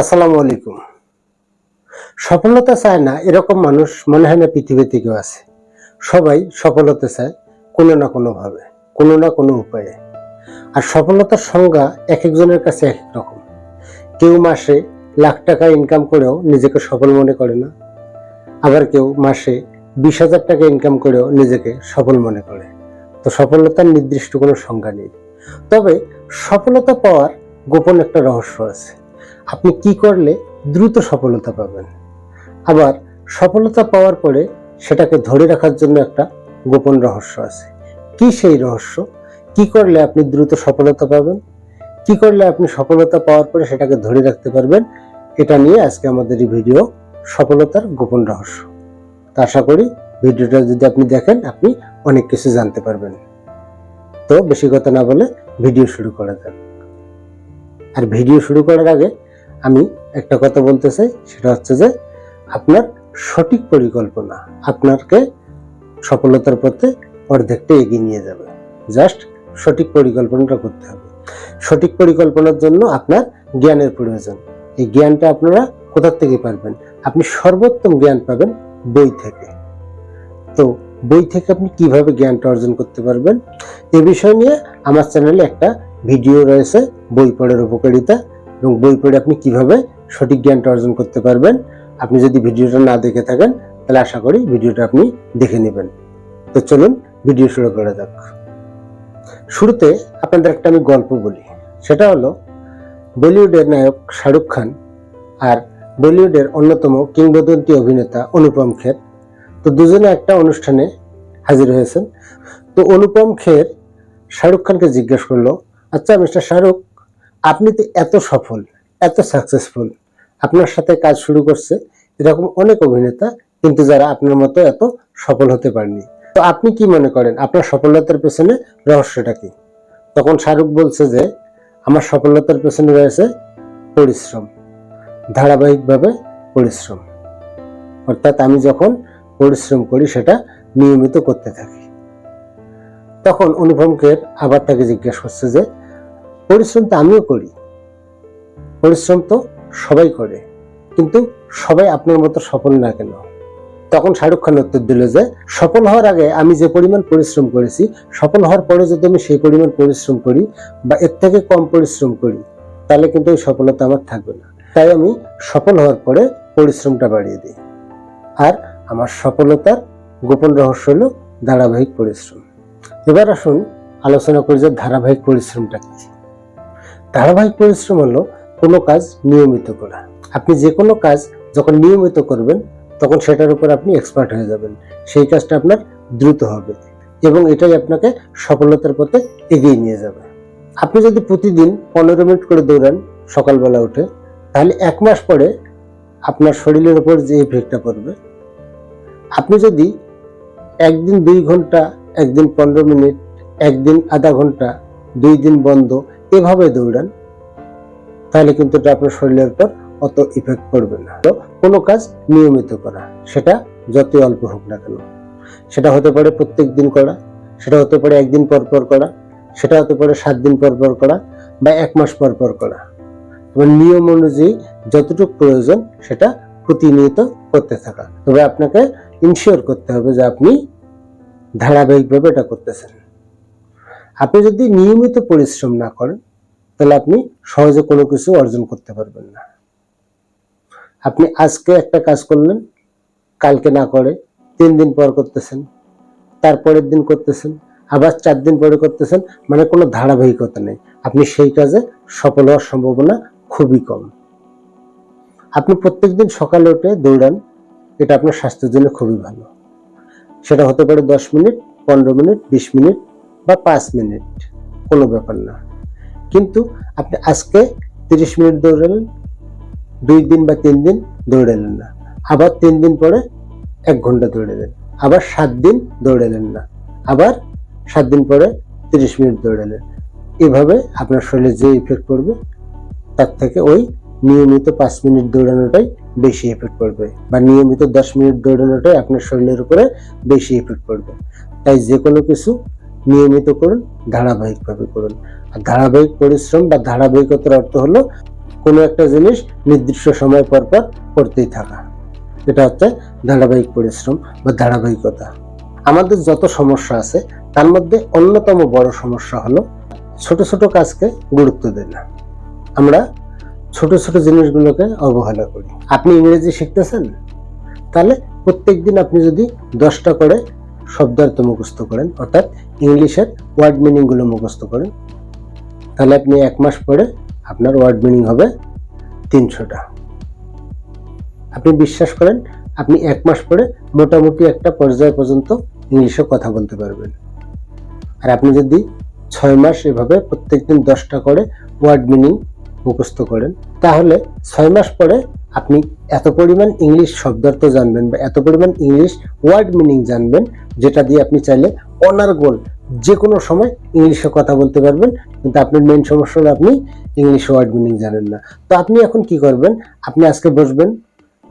আসসালামু আলাইকুম। সফলতা চায় না এরকম মানুষ মনে হয় না পৃথিবীতে কেউ আছে। সবাই সফলতা চায় কোনো না কোনো ভাবে কোনো না কোনো উপায়ে। আর সফলতার সংজ্ঞা এক একজনের কাছে এক এক রকম। কেউ মাসে লাখ টাকা ইনকাম করেও নিজেকে সফল মনে করে না। আবার কেউ মাসে বিশ হাজার টাকা ইনকাম করেও নিজেকে সফল মনে করে। তো সফলতার নির্দিষ্ট কোনো সংজ্ঞা নেই। তবে সফলতা পাওয়ার গোপন একটা রহস্য আছে। আপনি কি করলে দ্রুত সফলতা পাবেন? আবার সফলতা পাওয়ার পরে সেটাকে ধরে রাখার জন্য একটা গোপন রহস্য আছে। কি সেই রহস্য? কি করলে আপনি দ্রুত সফলতা পাবেন? কি করলে আপনি সফলতা পাওয়ার পরে সেটাকে ধরে রাখতে পারবেন? এটা নিয়ে আজকে আমাদের এই ভিডিও সফলতার গোপন রহস্য। তা আশা করি ভিডিওটা যদি আপনি দেখেন, আপনি অনেক কিছু জানতে পারবেন। তো বেশি কথা না বলে ভিডিও শুরু করা যাক। আর ভিডিও শুরু করার আগে আমি একটা কথা বলতে চাই, সেটা হচ্ছে যে আপনার সঠিক পরিকল্পনা আপনাকে সফলতার পথে অর্ধেকটা এগিয়ে নিয়ে যাবে। জাস্ট সঠিক পরিকল্পনাটা করতে হবে। সঠিক পরিকল্পনার জন্য আপনার জ্ঞানের প্রয়োজন। এই জ্ঞানটা আপনারা কোথার থেকে পারবেন? আপনি সর্বোত্তম জ্ঞান পাবেন বই থেকে। তো বই থেকে আপনি কীভাবে জ্ঞানটা অর্জন করতে পারবেন? এ বিষয় নিয়ে আমার চ্যানেলে একটা ভিডিও রয়েছে, বই পড়ার উপকারিতা। এবং বই পড়ে আপনি কীভাবে সঠিক জ্ঞানটা অর্জন করতে পারবেন, আপনি যদি ভিডিওটা না দেখে থাকেন, তাহলে আশা করি ভিডিওটা আপনি দেখে নেবেন। তো চলুন ভিডিও শুরু করা যাক। শুরুতে আপনাদের একটা আমি গল্প বলি। সেটা হলো, বলিউডের নায়ক শাহরুখ খান আর বলিউডের অন্যতম কিংবদন্তি অভিনেতা অনুপম খের, তো দুজনে একটা অনুষ্ঠানে হাজির হয়েছেন। তো অনুপম খের শাহরুখ খানকে জিজ্ঞেস করল আচ্ছা মিস্টার শাহরুখ আপনি তো এত সফল, এত সাকসেসফুল আপনার সাথে কাজ শুরু করছে এরকম অনেক অভিনেতা, কিন্তু যারা আপনার মতো এত সফল হতে পারেনি। তো আপনি কি মনে করেন, আপনার সফলতার পেছনে রহস্যটা কি? তখন শাহরুখ বলছে যে, আমার সফলতার পেছনে রয়েছে পরিশ্রম, ধারাবাহিকভাবে পরিশ্রম। অর্থাৎ আমি যখন পরিশ্রম করি, সেটা নিয়মিত করতে থাকি। তখন অনুপমকে আবার তাকে জিজ্ঞেস করছে যে পরিশ্রম তো আমিও করি। পরিশ্রম তো সবাই করে। কিন্তু সবাই আপনার মতো সফল না কেন? তখন শাহরুখ খান উত্তর দিল যে, সফল হওয়ার আগে আমি যে পরিমাণ পরিশ্রম করেছি, সফল হওয়ার পরে যদি আমি সেই পরিমাণ পরিশ্রম করি বা এর থেকে কম পরিশ্রম করি, তাহলে কিন্তু ওই সফলতা আমার থাকবে না। তাই আমি সফল হওয়ার পরে পরিশ্রমটা বাড়িয়ে দিই। আর আমার সফলতার গোপন রহস্য হলো ধারাবাহিক পরিশ্রম। এবার আসুন আলোচনা করি যে ধারাবাহিক পরিশ্রমটা কি। ধারাবাহিক পরিশ্রম হলো কোনো কাজ নিয়মিত করা। আপনি যে কোনো কাজ যখন নিয়মিত করবেন, তখন সেটার উপর আপনি এক্সপার্ট হয়ে যাবেন। সেই কাজটা আপনার দ্রুত হবে এবং এটাই আপনাকে সফলতার পথে এগিয়ে নিয়ে যাবে। আপনি যদি প্রতিদিন পনেরো মিনিট করে দৌড়ান সকালবেলা উঠে, তাহলে এক মাস পরে আপনার শরীরের উপর যে ইফেক্টটা পড়বে, আপনি যদি একদিন দুই ঘণ্টা, একদিন পনেরো মিনিট, একদিন আধা ঘণ্টা, দুই দিন বন্ধ এভাবে দৌড়ান, তাহলে কিন্তু এটা আপনার শরীরের উপর অত ইফেক্ট পড়বে না। তো কোনো কাজ নিয়মিত করা, সেটা যতই অল্প হোক না কেন। সেটা হতে পারে প্রত্যেক দিন করা, সেটা হতে পারে একদিন পর পর করা, সেটা হতে পারে সাত দিন পর পর করা বা এক মাস পর পর করা। এবার নিয়ম অনুযায়ী যতটুকু প্রয়োজন সেটা প্রতিনিয়ত করতে থাকা। তবে আপনাকে ইনশিওর করতে হবে যে আপনি ধারাবাহিকভাবে এটা করতেছেন। আপনি যদি নিয়মিত পরিশ্রম না করেন, তাহলে আপনি সহজে কোনো কিছু অর্জন করতে পারবেন না। আপনি আজকে একটা কাজ করলেন, কালকে না করে, তিন দিন পর করতেছেন, তারপরের দিন করতেছেন, আবার চার দিন পরে করতেছেন মানে কোনো ধারাবাহিকতা নেই। আপনি সেই কাজে সফল হওয়ার সম্ভাবনা খুবই কম। আপনি প্রত্যেকদিন সকালে উঠে দৌড়ান, এটা আপনার স্বাস্থ্যের জন্য খুবই ভালো। সেটা হতে পারে দশ মিনিট, পনেরো মিনিট, বিশ মিনিট বা পাঁচ মিনিট, কোনো ব্যাপার না। কিন্তু আপনি আজকে তিরিশ মিনিট দৌড়ালেন, দুই দিন বা তিন দিন দৌড়ালেন না। আবার তিন দিন পরে এক ঘণ্টা দৌড়ালেন। আবার সাত দিন দৌড়ালেন না। আবার সাত দিন পরে তিরিশ মিনিট দৌড়ালেন। এভাবে আপনার শরীরে যে ইফেক্ট পড়বে, তার থেকে ওই নিয়মিত পাঁচ মিনিট দৌড়ানোটাই বেশি এফেক্ট পড়বে বা নিয়মিত দশ মিনিট দৌড়ানোটাই আপনার শরীরের উপরে বেশি এফেক্ট পড়বে। তাই যে কোনো কিছু নিয়মিত করুন, ধারাবাহিকভাবে করুন। আর ধারাবাহিক পরিশ্রম বা ধারাবাহিকতার অর্থ হলো কোনো একটা জিনিস নির্দিষ্ট সময় পর পর করতেই থাকা। এটা হচ্ছে ধারাবাহিক পরিশ্রম বা ধারাবাহিকতা। আমাদের যত সমস্যা আছে, তার মধ্যে অন্যতম বড় সমস্যা হলো ছোট ছোট কাজকে গুরুত্ব দেয় না। আমরা ছোট ছোট জিনিসগুলোকে অবহেলা করি। আপনি ইংরেজি শিখতেছেন? তাহলে প্রত্যেক দিন আপনি যদি দশটা করে শব্দার্থ মুখস্থ করেন, অর্থাৎ ইংলিশের ওয়ার্ড মিনিংগুলো মুখস্থ করেন। তাহলে আপনি এক মাস পরে আপনার ওয়ার্ড মিনিং হবে তিনশোটা। আপনি বিশ্বাস করেন, আপনি এক মাস পরে মোটামুটি একটা পর্যায় পর্যন্ত ইংলিশে কথা বলতে পারবেন। আর আপনি যদি ছয় মাস এভাবে প্রত্যেকদিন দশটা করে ওয়ার্ড মিনিং মুখস্থ করেন, তাহলে ছয় মাস পরে আপনি এত পরিমাণ ইংলিশ শব্দার্থ জানবেন বা এত পরিমাণ ইংলিশ ওয়ার্ড মিনিং জানবেন, যেটা দিয়ে আপনি চাইলে অনার্গল যে কোনো সময় ইংলিশে কথা বলতে পারবেন, কিন্তু আপনার মেন সমস্যা হলো আপনি ইংলিশ ওয়ার্ড মিনিং জানেন না। তো আপনি এখন কি করবেন? আপনি আজকে বসবেন,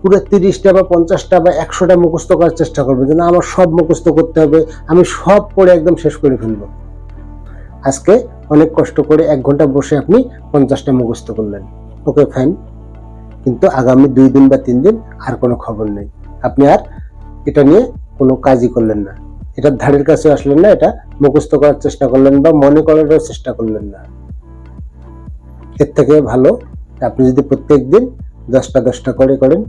পুরো তিরিশটা বা পঞ্চাশটা বা একশোটা মুখস্থ করার চেষ্টা করবেন যে না, আমার সব মুখস্থ করতে হবে, আমি সব পড়ে একদম শেষ করে ফেলব। আজকে অনেক কষ্ট করে এক ঘণ্টা বসে আপনি পঞ্চাশটা মুখস্থ করলেন। ওকে ফাইন কিন্তু আগামী দুই দিন বা তিন দিন আর কোনো খবর নেই। আপনি আর এটা নিয়ে কোনো কাজই করলেন না। এটার ধারের কাছে আসলেন না, এটা মুখস্থ করার চেষ্টা করলেন বা মনে করার চেষ্টা করলেন না। এর থেকে ভালো, আপনি যদি প্রত্যেক দিন দশটা দশটা করে করেন,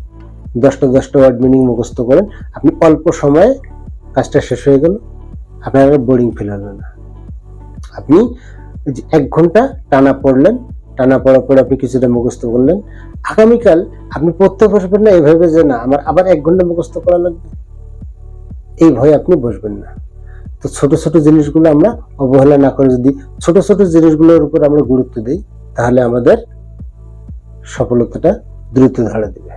দশটা দশটা ওয়ার্ড মিনিং মুখস্থ করেন, আপনি অল্প সময়ে কাজটা শেষ হয়ে গেল, আপনার বোরিং ফিল হলো না। আপনি এক ঘণ্টা টানা পড়লেন টানা পড়া পরে আপনি কিছুটা মুখস্থ করলেন। আগামীকাল আপনি পড়তে বসবেন না এইভাবে যে না, আমার আবার এক ঘণ্টা মুখস্থ করা লাগবে। এই ভয়ে আপনি বসবেন না। তো ছোট ছোট জিনিসগুলো আমরা অবহেলা না করে যদি ছোট ছোট জিনিসগুলোর উপর আমরা গুরুত্ব দিই, তাহলে আমাদের সফলতাটা দ্রুত ধরা দিবে।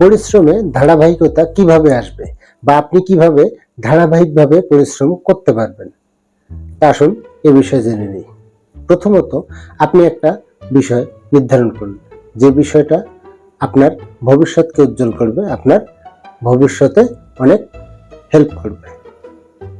পরিশ্রমে ধারাবাহিকতা কীভাবে আসবে বা আপনি কীভাবে ধারাবাহিকভাবে পরিশ্রম করতে পারবেন, তা আসুন এ বিষয়ে জেনে নিই। প্রথমত আপনি একটা বিষয় নির্ধারণ করুন। যে বিষয়টা আপনার ভবিষ্যৎকে উজ্জ্বল করবে, আপনার ভবিষ্যতে অনেক হেল্প করবে।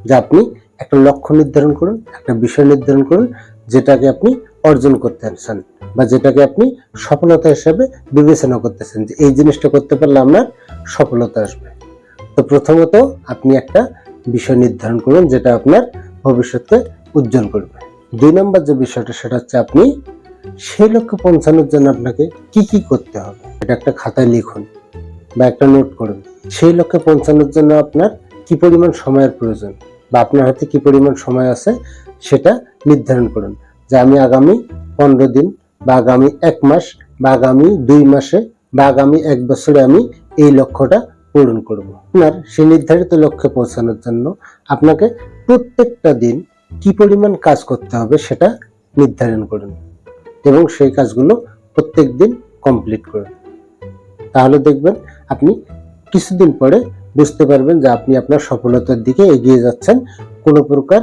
যা আপনি একটা লক্ষ্য নির্ধারণ করুন, একটা বিষয় নির্ধারণ করুন, যেটাকে আপনি অর্জন করতে চান বা যেটাকে আপনি সফলতা হিসেবে বিবেচনা করতেছেন যে এই জিনিসটা করতে পারলে আপনার সফলতা আসবে। তো প্রথমত আপনি একটা বিষয় নির্ধারণ করুন, যেটা আপনার ভবিষ্যৎকে উজ্জ্বল করবে। দুই নম্বর যে বিষয়টা, সেটা হচ্ছে আপনি সেই লক্ষ্যে পৌঁছানোর জন্য আপনাকে কি কি করতে হবে। এটা একটা খাতায় লিখুন বা একটা নোট করুন। সেই লক্ষ্যে পৌঁছানোর জন্য আপনার কি পরিমাণ সময়ের প্রয়োজন বা আপনার হাতে কি পরিমাণ সময় আছে, সেটা নির্ধারণ করুন। যে আমি আগামী পনেরো দিন বা আগামী এক মাস বা আগামী দুই মাসে বা আগামী এক বছরে আমি এই লক্ষ্যটা পূরণ করব। আপনার সেই নির্ধারিত লক্ষ্যে পৌঁছানোর জন্য আপনাকে প্রত্যেকটা দিন কি পরিমাণ কাজ করতে হবে সেটা নির্ধারণ করুন এবং সেই কাজগুলো প্রত্যেক দিন কমপ্লিট করুন। তাহলে দেখবেন আপনি কিছুদিন পরে বুঝতে পারবেন যে আপনি আপনার সফলতার দিকে এগিয়ে যাচ্ছেন, কোনো প্রকার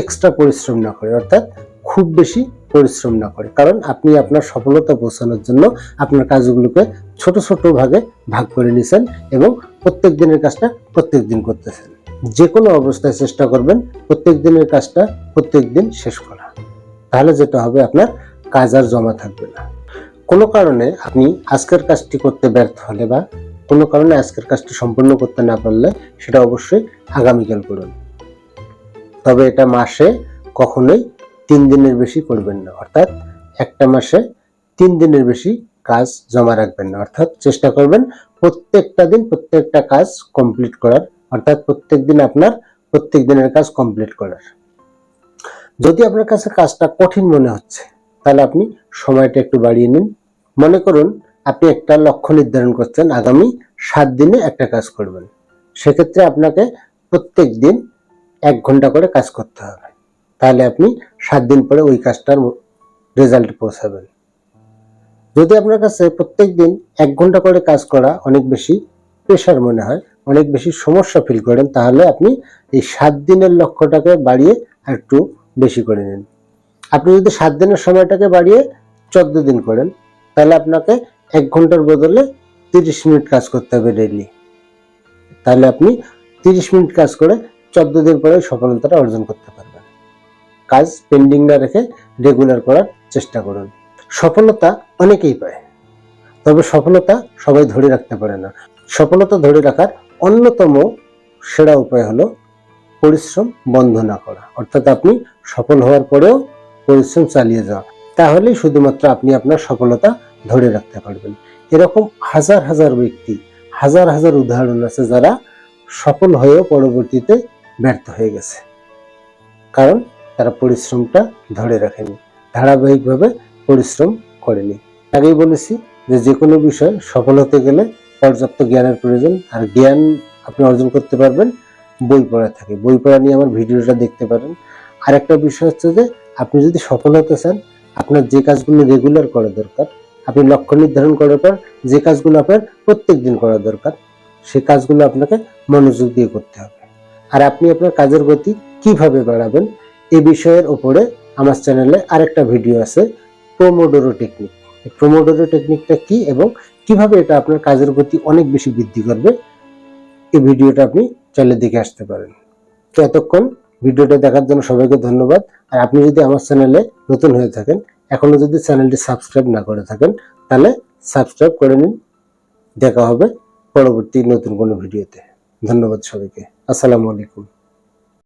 এক্সট্রা পরিশ্রম না করে, অর্থাৎ খুব বেশি পরিশ্রম না করে। কারণ আপনি আপনার সফলতা পৌঁছানোর জন্য আপনার কাজগুলোকে ছোট ছোট ভাগে ভাগ করে নিছেন এবং প্রত্যেক দিনের কাজটা প্রত্যেক দিন করতেছেন। যে কোনো অবস্থায় চেষ্টা করবেন প্রত্যেক দিনের কাজটা প্রত্যেক দিন শেষ করা। তাহলে যেটা হবে আপনার কাজ আর জমা থাকবে না। কোনো কারণে আপনি আজকের কাজটি করতে ব্যর্থ হলে বা কোনো কারণে আজকের কাজটি সম্পূর্ণ করতে না পারলে সেটা অবশ্যই আগামীকাল করুন। তবে এটা মাসে কখনোই তিন দিনের বেশি করবেন না। অর্থাৎ একটা মাসে তিন দিনের বেশি কাজ জমা রাখবেন না। অর্থাৎ চেষ্টা করবেন প্রত্যেকটা দিন প্রত্যেকটা কাজ কমপ্লিট করার অর্থাৎ প্রত্যেক দিন আপনার প্রত্যেক দিনের কাজ কমপ্লিট করার। যদি আপনার কাছে কাজটা কঠিন মনে হচ্ছে, তাহলে আপনি সময়টা একটু বাড়িয়ে নিন। মনে করুন, আপনি একটা লক্ষ্য নির্ধারণ করছেন, আগামী সাত দিনে একটা কাজ করবেন। সেক্ষেত্রে আপনাকে প্রত্যেক দিন এক ঘণ্টা করে কাজ করতে হবে। তাহলে আপনি সাত দিন পরে ওই কাজটার রেজাল্ট পৌঁছাবেন। যদি আপনার কাছে প্রত্যেক দিন এক ঘণ্টা করে কাজ করা অনেক বেশি প্রেশার মনে হয় অনেক বেশি সমস্যা ফিল করেন, তাহলে আপনি এই সাত দিনের লক্ষ্যটাকে বাড়িয়ে আর একটু বেশি করে নিন। আপনি যদি সাত দিনের সময়টাকে বাড়িয়ে চোদ্দ দিন করেন, তাহলে আপনাকে এক ঘণ্টার বদলে তিরিশ মিনিট কাজ করতে হবে ডেইলি তাহলে আপনি তিরিশ মিনিট কাজ করে চোদ্দ দিন পরে সফলতাটা অর্জন করতে পারবেন। কাজ পেন্ডিং না রেখে রেগুলার করার চেষ্টা করুন। সফলতা অনেকেই পায়, তবে সফলতা সবাই ধরে রাখতে পারে না। সফলতা ধরে রাখার অন্যতম সেরা উপায় হলো পরিশ্রম বন্ধ না করা। অর্থাৎ আপনি সফল হওয়ার পরেও পরিশ্রম চালিয়ে যাওয়া। তাহলেই শুধুমাত্র আপনি আপনার সফলতা ধরে রাখতে পারবেন। এরকম হাজার হাজার ব্যক্তি, হাজার হাজার উদাহরণ আছে যারা সফল হয়েও পরবর্তীতে ব্যর্থ হয়ে গেছে। কারণ তারা পরিশ্রমটা ধরে রাখেনি, ধারাবাহিকভাবে পরিশ্রম করেনি। আগেই বলেছি যে যে কোনো বিষয়ে সফল হতে গেলে পর্যাপ্ত জ্ঞানের প্রয়োজন। আর জ্ঞান আপনি অর্জন করতে পারবেন, বই পড়া থেকে। বই পড়া নিয়ে আমার ভিডিওটা দেখতে পারেন। আর একটা বিষয় হচ্ছে যে, আপনি যদি সফল হতে চান, আপনার যে কাজগুলো রেগুলার করা দরকার, আপনি লক্ষ্য নির্ধারণ করার পর যে কাজগুলো আপনার প্রত্যেক দিন করা দরকার সেই কাজগুলো আপনাকে মনোযোগ দিয়ে করতে হবে। আর আপনি আপনার কাজের গতি কীভাবে বাড়াবেন, এ বিষয়ের উপরে আমার চ্যানেলে আরেকটা ভিডিও আছে প্রোমোডোরো টেকনিক প্রোমোডোরো টেকনিকটা কি এবং কীভাবে এটা আপনার কাজের গতি অনেক বেশি বৃদ্ধি করবে, এই ভিডিওটা আপনি চাইলে দেখে আসতে পারেন। তো এতক্ষণ ভিডিওটা দেখার জন্য সবাইকে ধন্যবাদ। আর আপনি যদি আমার চ্যানেলে নতুন হয়ে থাকেন, এখনও যদি চ্যানেলটি সাবস্ক্রাইব না করে থাকেন, তাহলে সাবস্ক্রাইব করে নিন। দেখা হবে পরবর্তী নতুন কোনো ভিডিওতে। ধন্যবাদ সবাইকে। আসসালামু আলাইকুম।